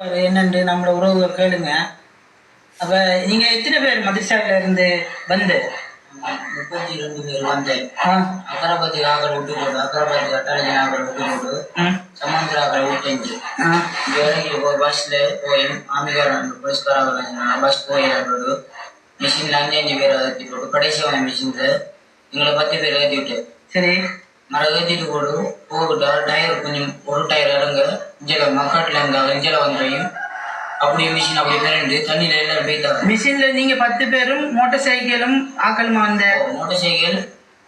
அது என்னன்னு நம்மளோட உறவுகள் கேளுங்க. அப்ப நீங்க எத்தனை பேர் மதுசால இருந்து வந்து? முப்பத்தி ரெண்டு பேர் வந்தேன் ஆ, அக்கரபதி ஆக்கள் விட்டு போட்டு அக்கரபதி கட்டாளி ஆக்கள் விட்டு போட்டு ம், சமுத்திர ஆக்கள் விட்டுஞ்சு இறங்கி போய் பஸ்ல போய் ஆமிகாரன் போலீஸ்காராக பஸ் போய் இறங்கிட்டு மிஷினில் அஞ்சு அஞ்சு பேர் ஏற்றி போட்டு கடைசி மிஷினில் எங்களை பத்து பேர் ஏற்றி விட்டு சரி. மரம் ஏற்றிட்டு போடு. போகிட்டா டயர் கொஞ்சம் ஒரு டயர் இறங்க இஞ்சல மக்காட்டில் இருந்தாங்க இஞ்சல வந்தையும் அப்படியே மிஷின் அப்படியே பிறண்டு தண்ணியில் எல்லாரும் போய்த்தாங்க மிஷின்ல நீங்க பத்து பேரும் மோட்டார் சைக்கிளும் ஆக்களுமா வந்த மோட்டர் சைக்கிள்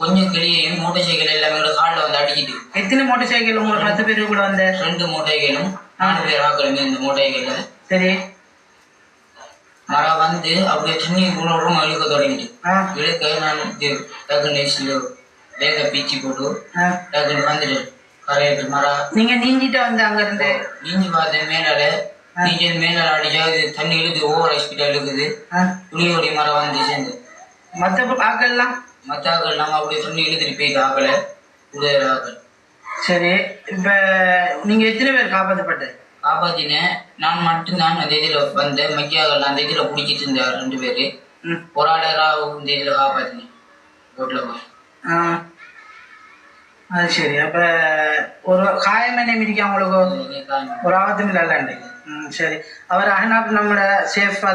கொஞ்சம் கிளியையும் மோட்டர் சைக்கிள் எல்லாமே கூட காலில் வந்து அடிக்கிட்டு. எத்தனை மோட்டார் சைக்கிள் உங்களுக்கு பத்து பேர் கூட வந்த? ரெண்டு மூட்டைகளும் நாலு பேர் ஆக்களுமே இந்த மூட்டைகளில் சரி. மரம் வந்து அப்படியே தண்ணி குளோரும் இழுக்க தொடங்கிட்டு. இழுக்க நான் இது டக்குன்னு வேக பீச்சி போட்டு ஆ. டக்குன்னு வந்துட்டு கரையிட்டு மரம் நீங்க நீஞ்சிட்டு வந்த அங்க இருந்து. நீஞ்சி பார்த்தேன் மேலால. நீஞ்சல் மேலால அடிச்சா இது தண்ணி இழுக்குது ஓவர் ஸ்பீடாக இழுக்குது. புளியோடி மரம் வந்து சேர்ந்து. மத்த ஆக்கள்லாம்? மற்ற ஆக்கள் நம்ம அப்படியே தண்ணி இழுத்துட்டு போயிட்டு ஆக்களை உதவி ஆக்கள். சரி இப்ப நீங்க எத்தனை பேர் காப்பாற்றப்பட்டு காப்பாத்தினேன். நான் மட்டும்தான் அந்த இதில் வந்தேன். மைக்காக்கள் அந்த இதில் பிடிச்சிட்டு இருந்தார் ரெண்டு பேர். ஒரு ஆளராக இந்த இதில் காப்பாத்தினேன். ரோட்டில் போய். ஆ. அது சரி அப்ப ஒரு காயம் என்ன மிதிக்க உங்களுக்கு ஒரு ஆபத்தும் இல்லைல்ல ம் சரி அவர் அஹனாப் நம்மளை சேஃபாக